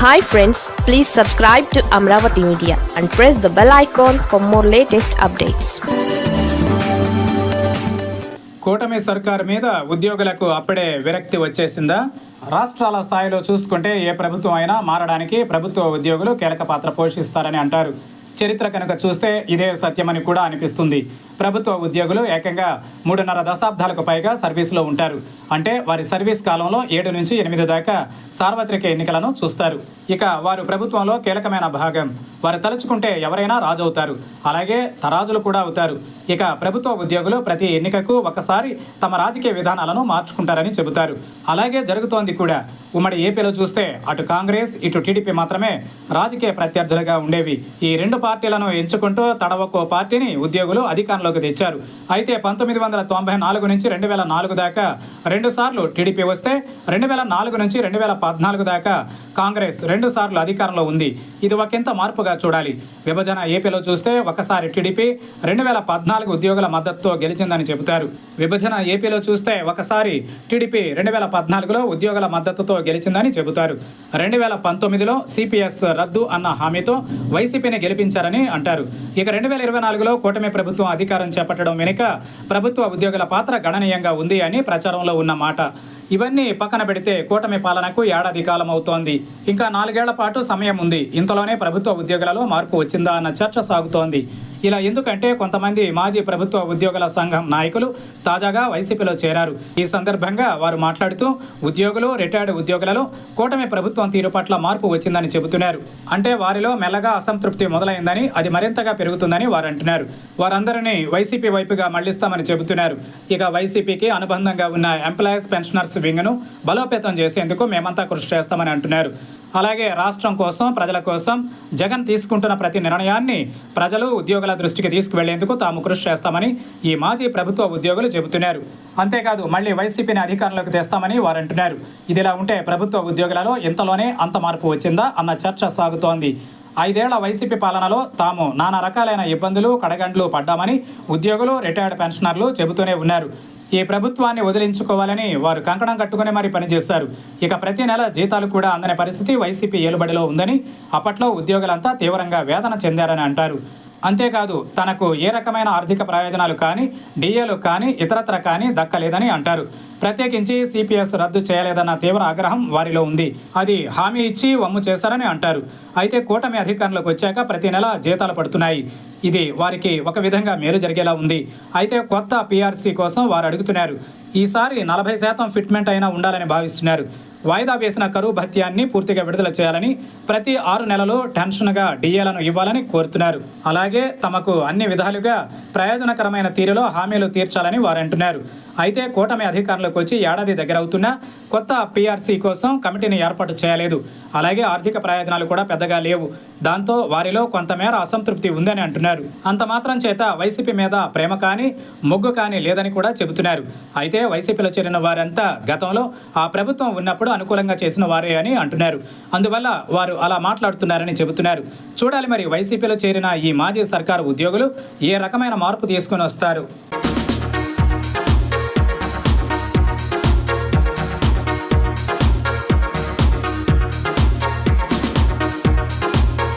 Hi friends please subscribe to Amaravati media and press the bell icon for more latest updates కూటమి సర్కారు మీద ఉద్యోగులకు అప్పుడే విరక్తి వచ్చేసిందా? రాష్ట్రాల స్థాయిలో చూసుకుంటే ఏ ప్రభుత్వం అయినా మారడానికి ప్రభుత్వ ఉద్యోగులు కీలక పాత్ర పోషిస్తారని అంటారు. చరిత్ర కనుక చూస్తే ఇదే సత్యమని కూడా అనిపిస్తుంది. ప్రభుత్వ ఉద్యోగులు ఏకంగా మూడున్నర దశాబ్దాలకు పైగా సర్వీసులో ఉంటారు. అంటే వారి సర్వీస్ కాలంలో ఏడు నుంచి ఎనిమిది దాకా సార్వత్రిక ఎన్నికలను చూస్తారు. ఇక వారు ప్రభుత్వంలో కీలకమైన భాగం. వారు తలుచుకుంటే ఎవరైనా రాజు అవుతారు అలాగే తరాజులు కూడా అవుతారు. ఇక ప్రభుత్వ ఉద్యోగులు ప్రతి ఎన్నికకు ఒకసారి తమ రాజకీయ విధానాలను మార్చుకుంటారని చెబుతారు. అలాగే జరుగుతోంది కూడా. ఉమ్మడి ఏపీలో చూస్తే అటు కాంగ్రెస్ ఇటు టీడీపీ మాత్రమే రాజకీయ ప్రత్యర్థులుగా ఉండేవి. ఈ రెండు పార్టీలను ఎంచుకుంటూ తడవకో పార్టీని ఉద్యోగులు అధికారంలో అధికారంలోకి తెచ్చారు. అయితే పంతొమ్మిది వందల తొంభై నాలుగు నుంచి రెండు వేల నాలుగు దాకా రెండు సార్లు టీడీపీ వస్తే రెండు వేల నాలుగు నుంచి రెండు వేల పద్నాలుగు దాకా కాంగ్రెస్ రెండు సార్లు అధికారంలో ఉంది. ఇది ఒకంత మార్పుగా చూడాలి. విభజన ఏపీలో చూస్తే ఒకసారి టీడీపీ రెండు వేల పద్నాలుగు ఉద్యోగుల మద్దతుతో గెలిచిందని చెబుతారు. విభజన ఏపీలో చూస్తే ఒకసారి టీడీపీ రెండు వేల పద్నాలుగులో ఉద్యోగుల మద్దతుతో గెలిచిందని చెబుతారు. రెండు వేల పంతొమ్మిదిలో సిపిఎస్ రద్దు అన్న హామీతో వైసీపీని గెలిపించారని అంటారు. ఇక రెండు వేల ఇరవై నాలుగులో కూటమి ప్రభుత్వం అధికారం చేపట్టడం వెనుక ప్రభుత్వ ఉద్యోగుల పాత్ర గణనీయంగా ఉంది అని ప్రచారంలో ఉన్న మాట. ఇవన్నీ పక్కన పెడితే కూటమి పాలనకు ఏడాది కాలం అవుతోంది ఇంకా నాలుగేళ్ళ పాటు సమయం ఉంది. ఇంతలోనే ప్రభుత్వ ఉద్యోగులలో మార్పు వచ్చిందా అన్న చర్చ సాగుతోంది. ఇలా ఎందుకంటే కొంతమంది మాజీ ప్రభుత్వ ఉద్యోగుల సంఘం నాయకులు తాజాగా వైసీపీలో చేరారు. ఈ సందర్భంగా వారు మాట్లాడుతూ ఉద్యోగులు రిటైర్డ్ ఉద్యోగులలో కూటమి ప్రభుత్వం తీరు పట్ల మార్పు వచ్చిందని చెబుతున్నారు. అంటే వారిలో మెల్లగా అసంతృప్తి మొదలైందని అది మరింతగా పెరుగుతుందని వారు అంటున్నారు. వారందరినీ వైసీపీ వైపుగా మళ్ళిస్తామని చెబుతున్నారు. ఇక వైసీపీకి అనుబంధంగా ఉన్న ఎంప్లాయీస్ పెన్షనర్స్ వింగ్ను బలోపేతం చేసేందుకు మేమంతా కృషి చేస్తామని అంటున్నారు. అలాగే రాష్ట్రం కోసం ప్రజల కోసం జగన్ తీసుకుంటున్న ప్రతి నిర్ణయాన్ని ప్రజలు ఉద్యోగుల దృష్టికి తీసుకువెళ్ళేందుకు తాము కృషి చేస్తామని ఈ మాజీ ప్రభుత్వ ఉద్యోగులు చెబుతున్నారు. అంతేకాదు మళ్ళీ వైసీపీని అధికారంలోకి తెస్తామని వారు అంటున్నారు ఇదిలా ఉంటే ప్రభుత్వ ఉద్యోగులలో ఇంతలోనే అంత మార్పు వచ్చిందా అన్న చర్చ సాగుతోంది. ఐదేళ్ళ వైసీపీ పాలనలో తాము నానా రకాలైన ఇబ్బందులు కడగండ్లు పడ్డామని ఉద్యోగులు రిటైర్డ్ పెన్షనర్లు చెబుతూనే ఉన్నారు. ఈ ప్రభుత్వాన్ని వదిలించుకోవాలని వారు కంకణం కట్టుకుని మరి పనిచేశారు. ఇక ప్రతి నెల జీతాలు కూడా అందని పరిస్థితి వైసీపీ ఏలుబడిలో ఉందని అప్పట్లో ఉద్యోగులంతా తీవ్రంగా వేదన చెందారని అంటారు. అంతేకాదు తనకు ఏ రకమైన ఆర్థిక ప్రయోజనాలు కానీ డిఏలు కానీ ఇతరత్ర కానీ దక్కలేదని అంటారు. ప్రత్యేకించి సిపిఎస్ రద్దు చేయలేదన్న తీవ్ర ఆగ్రహం వారిలో ఉంది. అది హామీ ఇచ్చి వమ్ము చేశారని అంటారు. అయితే కూటమి అధికారంలోకి వచ్చాక ప్రతి నెల జీతాలు పడుతున్నాయి. ఇది వారికి ఒక విధంగా మేలు జరిగేలా ఉంది. అయితే కొత్త పిఆర్సీ కోసం వారు అడుగుతున్నారు. ఈసారి నలభై శాతం ఫిట్మెంట్ అయినా ఉండాలని భావిస్తున్నారు. వాయిదా వేసిన కరువు భత్యాన్ని పూర్తిగా విడుదల చేయాలని ప్రతి ఆరు నెలలు టెన్షన్గా డిఏలను ఇవ్వాలని కోరుతున్నారు. అలాగే తమకు అన్ని విధాలుగా ప్రయోజనకరమైన తీరులో హామీలు తీర్చాలని వారంటున్నారు. అయితే కూటమి అధికారంలోకి వచ్చి ఏడాది దగ్గరవుతున్నా కొత్త పీఆర్సీ కోసం కమిటీని ఏర్పాటు చేయలేదు. అలాగే ఆర్థిక ప్రయోజనాలు కూడా పెద్దగా లేవు. దాంతో వారిలో కొంతమేర అసంతృప్తి ఉందని అంటున్నారు. అంత మాత్రం చేత వైసీపీ మీద ప్రేమ కానీ మొగ్గు కానీ లేదని కూడా చెబుతున్నారు. అయితే వైసీపీలో చేరిన వారంతా గతంలో ఆ ప్రభుత్వం ఉన్నప్పుడు అనుకూలంగా చేసిన వారే అని అంటున్నారు. అందువల్ల వారు అలా మాట్లాడుతున్నారని చెబుతున్నారు. చూడాలి మరి వైసీపీలో చేరిన ఈ మాజీ సర్కారు ఉద్యోగులు ఏ రకమైన మార్పు తీసుకొని వస్తారు?